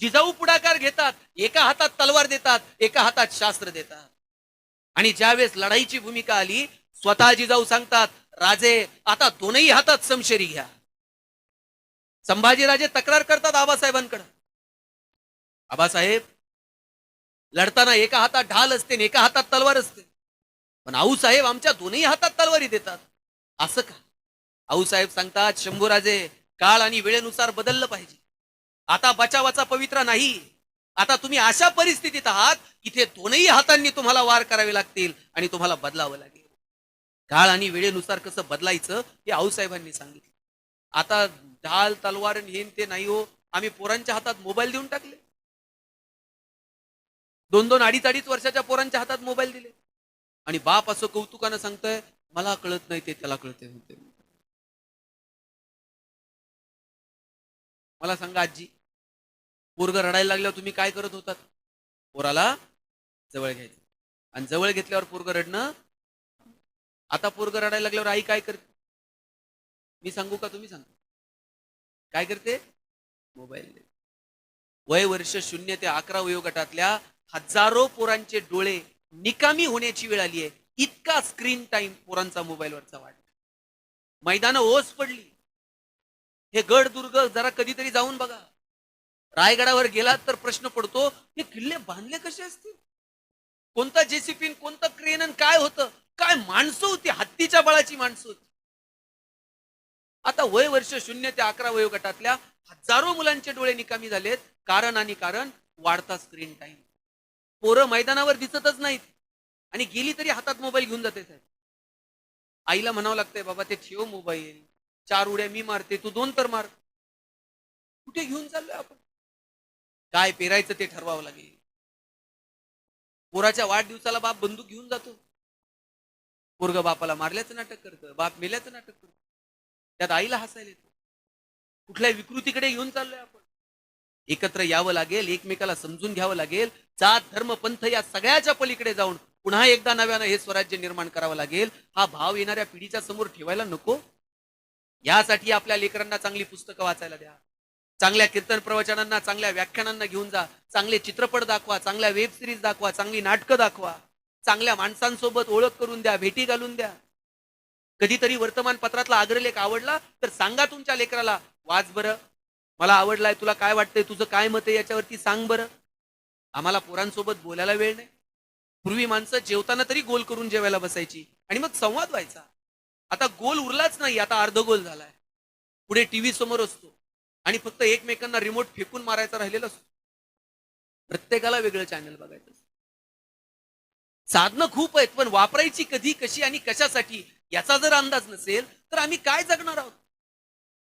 जिजाऊ पुढाकार घेतात एका हातात तलवार देतात एका हातात शास्त्र देतात. आणि ज्यावेळेस लढाईची भूमिका आली स्वतः जिजाऊ सांगतात राजे आता दोनही हातात समशेरी घ्या. संभाजीराजे तक्रार करतात आबासाहेबांकडे. आबासाहेब लढताना एका हातात ढाल असते आणि एका हातात तलवार असते. पण आऊसाहेब आमच्या दोन्ही हातात तलवारी देतात. असं का? आऊसाहेब सांगतात शंभूराजे काळ आणि वेळेनुसार बदललं पाहिजे. आता बचावाचा पवित्रा नाही. आता तुम्ही अशा परिस्थितीत आहात इथे दोनही हातांनी तुम्हाला वार करावे लागतील आणि तुम्हाला बदलावं लागेल. ढाळ आणि वेळेनुसार कसं बदलायचं हे आऊसाहेबांनी सांगितलं. आता ढाल तलवार आणि हेन ते नाही हो आम्ही पोरांच्या हातात मोबाईल देऊन टाकले. दोन दोन अडीच अडीच वर्षाच्या पोरांच्या हातात मोबाईल दिले. आणि बाप असं कौतुकानं सांगतोय मला कळत नाही ते त्याला कळते म्हणते मला सांगा आजी पोरग रडायला लागल्यावर तुम्ही काय करत होतात? पोराला जवळ घ्यायचं. आणि जवळ घेतल्यावर पोरग रडणं? आता पोरग रडायला लागल्यावर आई काय करते? मी सांगू का? तुम्ही सांगा. काय करते? मोबाईल वय वर्ष शून्य ते अकरा वयोगटातल्या हजारो पोरांचे डोळे निकामी होण्याची वेळ आली आहे इतका स्क्रीन टाइम पोरांचा मोबाईलवरचा वाढ मैदानं ओस पडली. हे गड दुर्ग जरा कधीतरी जाऊन बघा. रायगडावर गेलात तर प्रश्न पडतो हे किल्ले बांधले कसे असतील? कोणता जेसीपीन कोणतं क्रेन काय होतं? काय माणसं होती? हत्तीच्या बळाची माणसं होती. आता वय वर्ष शून्य ते अकरा वयोगटातल्या हजारो मुलांचे डोळे निकामी झालेत कारण आणि कारण वाढता स्क्रीन टाइम पोरं मैदानावर दिसतच नाहीत. आणि गेली तरी हातात मोबाईल घेऊन जाते साहेब. आईला म्हणावं लागतंय बाबा ते ठेव मोबाईल चार उड्या मी मारते तू दोन तर मार. कुठे घेऊन चाललोय आपण? काय पेरायचं ते ठरवावं लागेल. पोराच्या वाढदिवसाला बाप बंदूक घेऊन जातो. पोरग बापाला मारल्याचं नाटक करतं बाप मेल्याचं नाटक करतं. त्यात आईला हसायला येतं. कुठल्या विकृतीकडे घेऊन चाललोय आपण. एकत्र यावं लागेल एकमेकाला समजून घ्यावं लागेल. जात धर्म पंथ या सगळ्याच्या पलीकडे जाऊन पुन्हा एकदा नव्यानं हे स्वराज्य निर्माण करावं लागेल. हा भाव येणाऱ्या पिढीच्या समोर ठेवायला नको. यासाठी आपल्या लेकरांना चांगली पुस्तकं वाचायला द्या. चांगल्या कीर्तन प्रवचनांना चांगल्या व्याख्यानांना घेऊन जा. चांगले चित्रपट दाखवा चांगल्या वेब सिरीज दाखवा चांगली नाटकं दाखवा. चांगल्या माणसांसोबत ओळख करून द्या भेटी घालून द्या. कधीतरी वर्तमानपत्रातला अग्रलेख आवडला तर सांगा तुमच्या लेकराला वाच बरं. मला आवडलाय तुला काय वाटतंय तुझं काय मत आहे याच्यावरती सांग बरं. आम्हाला पोरांसोबत बोलायला वेळ नाही. पूर्वी माणसं जेवताना तरी गोल करून जेवायला बसायची आणि मग संवाद व्हायचा. आता गोल उरलाच नाही आता अर्ध गोल झालाय. पुढे टीव्ही समोर असतो. आणि फक्त एकमेकांना रिमोट फेकून मारायचा राहिलेला असतो. प्रत्येकाला वेगळं चॅनल बघायचं साधनं खूप आहेत पण वापरायची कधी कशी आणि कशासाठी याचा जर अंदाज नसेल तर आम्ही काय जगणार आहोत?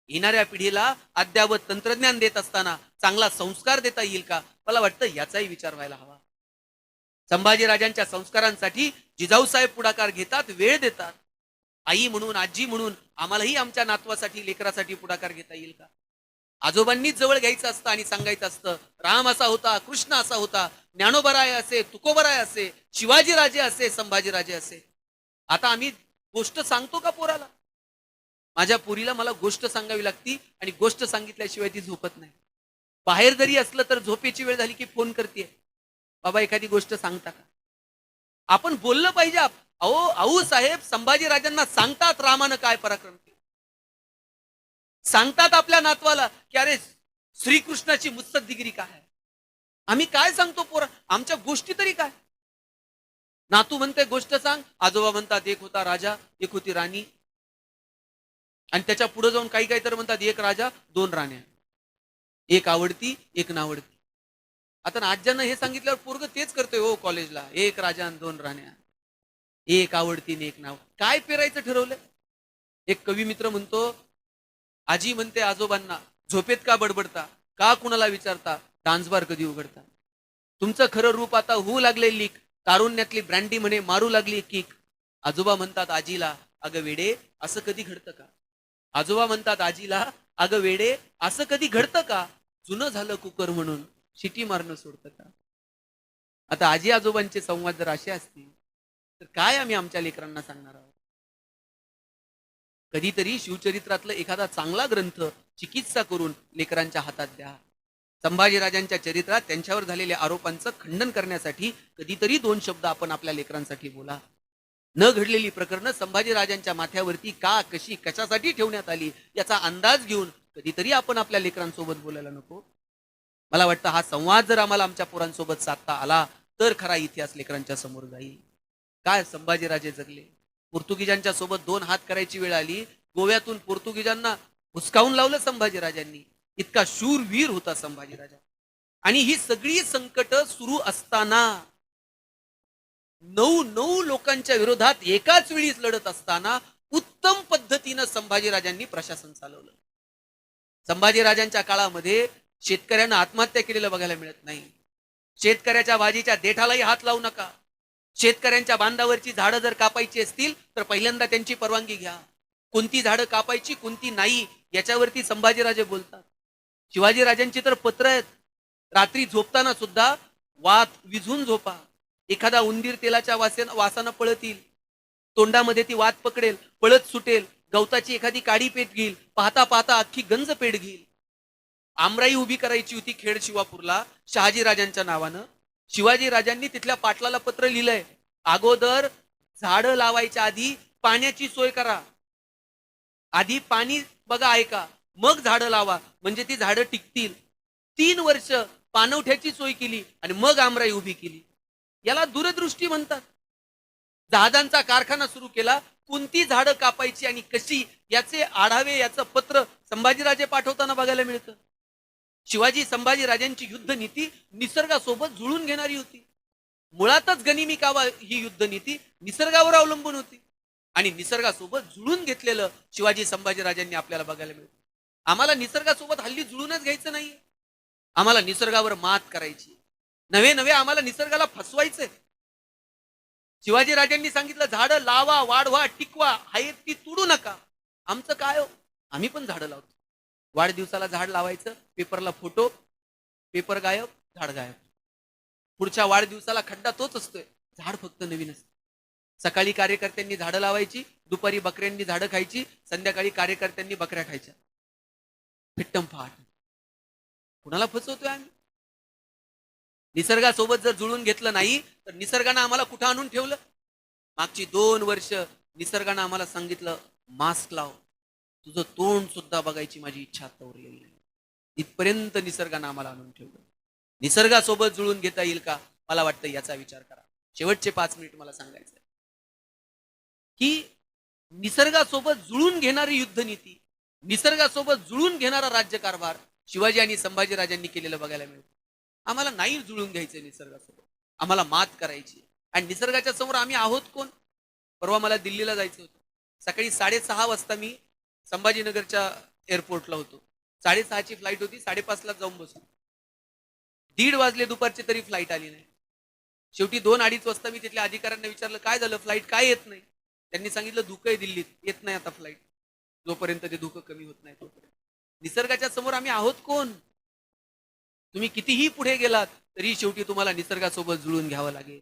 येणाऱ्या पिढीला अद्यावत तंत्रज्ञान देत असताना चांगला संस्कार देता येईल का? मला वाटतं याचाही विचार व्हायला हवा. संभाजीराजांच्या संस्कारांसाठी जिजाऊ साहेब पुढाकार घेतात वेळ देतात. आई म्हणून आजी म्हणून आम्हालाही आमच्या नातवासाठी लेकरासाठी पुढाकार घेता येईल का? आजोबांनीच जवळ घ्यायचं असतं आणि सांगायचं असतं राम असा होता कृष्ण असा होता ज्ञानोबराय असे तुकोबराय असे शिवाजीराजे असे संभाजीराजे असे. आता आम्ही गोष्ट सांगतो का पोराला? माझ्या पोरीला मला गोष्ट सांगावी लागती आणि गोष्ट सांगितल्याशिवाय ती झोपत नाही. बाहेर जरी असलं तर झोपेची वेळ झाली की फोन करते. बाबा एखादी गोष्ट सांगता का? आपण बोललं पाहिजे अहो आऊ साहेब संभाजीराजांना सांगतात रामानं काय पराक्रम. सांगतात आपल्या नातवाला की अरे श्रीकृष्णाची मुत्सद्दिगिरी काय आहे? आम्ही काय सांगतो पोरा? आमच्या गोष्टी तरी काय? नातू म्हणते गोष्ट सांग. आजोबा म्हणतात एक होता राजा एक होती राणी. आणि त्याच्या पुढे जाऊन काही काही तर म्हणतात एक राजा दोन राण्या. एक आवडती एक नावडती. आता आज्यानं हे सांगितल्यावर पोरग तेच करतोय हो कॉलेजला एक राजा आणि दोन राण्या. एक आवडती आणि एक नाव. काय पेरायचं ठरवलं? एक कवी मित्र म्हणतो आजी म्हणते आजोबांना झोपेत का बडबडता? का कुणाला विचारता? डान्सबार कधी उघडता? तुमचं खरं रूप आता होऊ लागले लीक. तारुण्यातली ब्रँडी म्हणे मारू लागली किक. आजोबा म्हणतात आजीला अगं वेडे असं कधी घडतं का? आजोबा म्हणतात आजीला अगं वेडे असं कधी घडतं का? जुनं झालं कुकर म्हणून शिटी मारणं सोडतं का? आता आजी आजोबांचे संवाद जर असे असतील तर काय आम्ही आमच्या लेकरांना सांगणार आहोत? कधीतरी शिवचरित्रातलं एखादा चांगला ग्रंथ चिकित्सा करून लेकरांच्या हातात द्या. संभाजीराजांच्या चरित्रात त्यांच्यावर झालेल्या आरोपांचं खंडन करण्यासाठी कधीतरी दोन शब्द आपण आपल्या लेकरांसाठी बोला. न घडलेली प्रकरणं संभाजीराजांच्या माथ्यावरती का कशी कशासाठी ठेवण्यात आली याचा अंदाज घेऊन कधीतरी आपण आपल्या लेकरांसोबत बोलायला नको. मला वाटतं हा संवाद जर आम्हाला आमच्या पोरांसोबत साधता आला तर खरा इतिहास लेकरांच्या समोर जाईल. काय संभाजीराजे जगले? पोर्तुगीजांच्या सोबत दोन हात करायची वेळ आली. गोव्यातून पोर्तुगीजांना हुसकावून लावलं संभाजीराजांनी. इतका शूरवीर होता संभाजीराजा. आणि ही सगळी संकट सुरू असताना नऊ नऊ लोकांच्या विरोधात एकाच वेळीच लढत असताना उत्तम पद्धतीनं संभाजीराजांनी प्रशासन चालवलं. संभाजीराजांच्या काळामध्ये शेतकऱ्यांना आत्महत्या केलेलं बघायला मिळत नाही. शेतकऱ्याच्या भाजीच्या देठालाही हात लावू नका. शेतकऱ्यांच्या बांधावरची झाडं जर कापायची असतील तर पहिल्यांदा त्यांची परवानगी घ्या. कोणती झाडं कापायची कोणती नाही याच्यावरती संभाजीराजे बोलतात. शिवाजीराजांची तर पत्र आहेत. रात्री झोपताना सुद्धा वात विझून झोपा. एखादा उंदीर तेलाच्या वासेन वासानं पळत येईल तोंडामध्ये ती वात पकडेल पळत सुटेल. गवताची एखादी काडी पेट घेईल. पाहता पाहता अख्खी गंज पेट घेईल. आमराई उभी करायची होती खेड शिवापूरला शहाजीराजांच्या नावानं. शिवाजी राजांनी तिथल्या पाटलाला पत्र लिहिलंय अगोदर झाडं लावायच्या आधी पाण्याची सोय करा. आधी पाणी बघा ऐका. मग झाडं लावा. म्हणजे ती झाडं टिकतील. तीन वर्ष पानवठ्याची सोय केली आणि मग आमराई उभी केली. याला दूरदृष्टी म्हणतात. जहाजांचा कारखाना सुरू केला. कोणती झाडं कापायची आणि कशी याचे आढावे याचं पत्र संभाजीराजे पाठवताना बघायला मिळतं. शिवाजी संभाजीराजांची युद्ध नीती निसर्गासोबत जुळून घेणारी होती. मुळातच गनिमी कावा ही युद्ध नीती निसर्गावर अवलंबून होती. आणि निसर्गासोबत जुळून घेतलेलं शिवाजी संभाजी राजांनी आपल्याला बघायला मिळतं. आम्हाला निसर्गासोबत हल्ली जुळूनच घ्यायचं नाही. आम्हाला निसर्गावर मात करायची. नवे नवे आम्हाला निसर्गाला फसवायचंय. शिवाजी राजांनी सांगितलं झाडं लावा वाढवा टिकवा हाय ती तुडू नका. आमचं काय हो? आम्ही पण झाडं लावतो. वाढदिवसाला झाड लावायचं पेपरला फोटो पेपर गायब झाड गायब. पुढच्या वाढदिवसाला खड्डा तोच असतोय. झाड फक्त नवीन असतं. सकाळी कार्यकर्त्यांनी झाडं लावायची दुपारी बकऱ्यांनी झाडं खायची संध्याकाळी कार्यकर्त्यांनी बकऱ्या खायच्या. फिट्टम फाट कुणाला फसवतोय आम्ही? निसर्गासोबत जर जुळून घेतलं नाही तर निसर्गानं आम्हाला कुठं आणून ठेवलं? मागची दोन वर्ष निसर्गानं आम्हाला सांगितलं मास्क लाव. तुझं तोंड सुद्धा बघायची माझी इच्छा आता उरलेली नाही. इथपर्यंत निसर्गानं आम्हाला आणून ठेवलं. निसर्गासोबत जुळून घेता येईल का? मला वाटतं याचा विचार करा. शेवटचे पाच मिनिट मला सांगायचं की निसर्गासोबत जुळून घेणारी युद्धनीती निसर्गासोबत जुळून घेणारा राज्यकारभार शिवाजी आणि संभाजीराजांनी केलेलं बघायला मिळतं. आम्हाला नाही जुळून घ्यायचं निसर्गासोबत. आम्हाला मात करायची आणि निसर्गाच्या समोर आम्ही आहोत कोण? परवा मला दिल्लीला जायचं होतं. सकाळी साडेसहा वाजता मी संभाजीनगरच्या एअरपोर्टला होतो. साडेसहाची फ्लाईट होती साडेपाचला जाऊन बसलो. दीड वाजले दुपारची तरी फ्लाईट आली नाही. शेवटी दोन अडीच वाजता मी तिथल्या अधिकाऱ्यांना विचारलं काय झालं? फ्लाईट काय येत नाही? त्यांनी सांगितलं धुकं आहे दिल्लीत. येत नाही आता फ्लाईट जोपर्यंत ते धुकं कमी होत नाही तोपर्यंत. निसर्गाच्या समोर आम्ही आहोत कोण? तुम्ही कितीही पुढे गेलात तरी शेवटी तुम्हाला निसर्गासोबत जुळून घ्यावं लागेल.